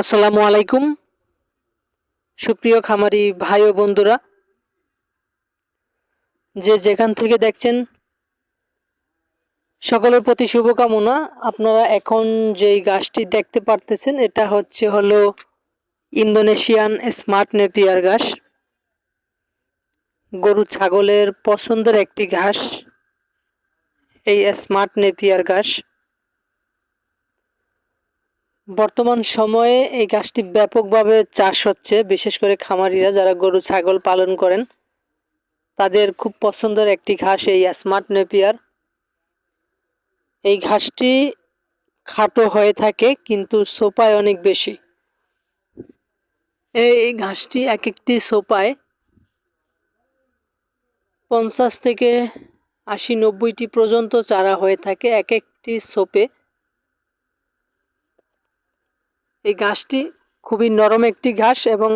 আসসালামু আলাইকুম। সুপ্রিয় খামারি ভাই ও বন্ধুরা, যে যেখান থেকে দেখছেন, সকলের প্রতি শুভকামনা। আপনারা এখন যেই গাছটি দেখতে পারতেছেন, এটা হচ্ছে হলো ইন্দোনেশিয়ান স্মার্ট নেপিয়ার ঘাস। গরু ছাগলের পছন্দের একটি ঘাস, এই স্মার্ট নেপিয়ার ঘাস। বর্তমান সময়ে এই গাছটি ব্যাপকভাবে চাষ হচ্ছে, বিশেষ করে খামারিরা যারা গরু, ছাগল পালন করেন, তাদের খুব পছন্দের একটি ঘাস এই স্মার্ট নেপিয়ার। এই ঘাসটি খাটো হয়ে থাকে কিন্তু সোপায় অনেক বেশি। এই ঘাসটি এক একটি সোপায় পঞ্চাশ থেকে আশি নব্বইটি পর্যন্ত চারা হয়ে থাকে। এক একটি সোপে এই ঘাসটি খুবই নরম একটি ঘাস এবং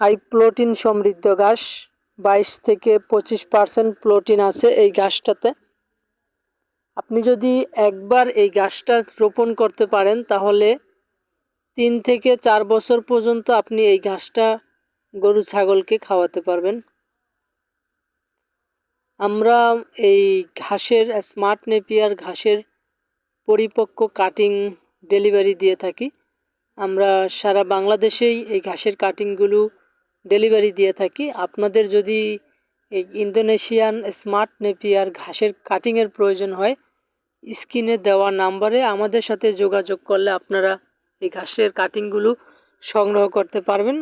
হাই প্রোটিন সমৃদ্ধ ঘাস। বাইশ থেকে পঁচিশ পার্সেন্ট প্রোটিন আছে এই ঘাসটাতে। আপনি যদি একবার এই গাছটা রোপণ করতে পারেন, তাহলে তিন থেকে চার বছর পর্যন্ত আপনি এই ঘাসটা গরু ছাগলকে খাওয়াতে পারবেন। আমরা এই ঘাসের স্মার্ট নেপিয়ার ঘাসের পরিপক্ক কাটিং ডেলিভারি দিয়ে থাকি। আমরা সারা বাংলাদেশেই এই ঘাসের কাটিংগুলো ডেলিভারি দিয়ে থাকি। আপনাদের যদি এই ইন্দোনেশিয়ান স্মার্ট নেপিয়ার ঘাসের কাটিংয়ের প্রয়োজন হয় স্ক্রিনে দেওয়া নাম্বারে আমাদের সাথে যোগাযোগ করলে আপনারা এই ঘাসের কাটিংগুলো সংগ্রহ করতে পারবেন।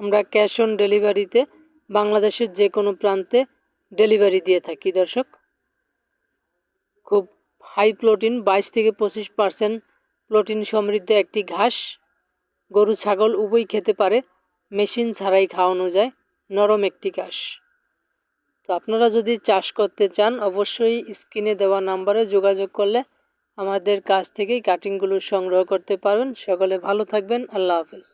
আমরা ক্যাশ অন ডেলিভারিতে বাংলাদেশের যে কোনো প্রান্তে ডেলিভারি দিয়ে থাকি, দর্শক। খুব হাই প্রোটিন বাইশ থেকে পঁচিশ পার্সেন্ট প্রোটিন সমৃদ্ধ একটি ঘাস। গরু, ছাগল উভয় খেতে পারে। মেশিন ছাড়াই খাওয়ানো যায়। নরম একটি ঘাস তো আপনারা যদি চাষ করতে চান, অবশ্যই স্ক্রিনে দেওয়া নাম্বারে যোগাযোগ করলে আমাদের কাছ থেকেই কাটিংগুলো সংগ্রহ করতে পারেন। সকলে ভালো থাকবেন। আল্লাহ হাফেজ।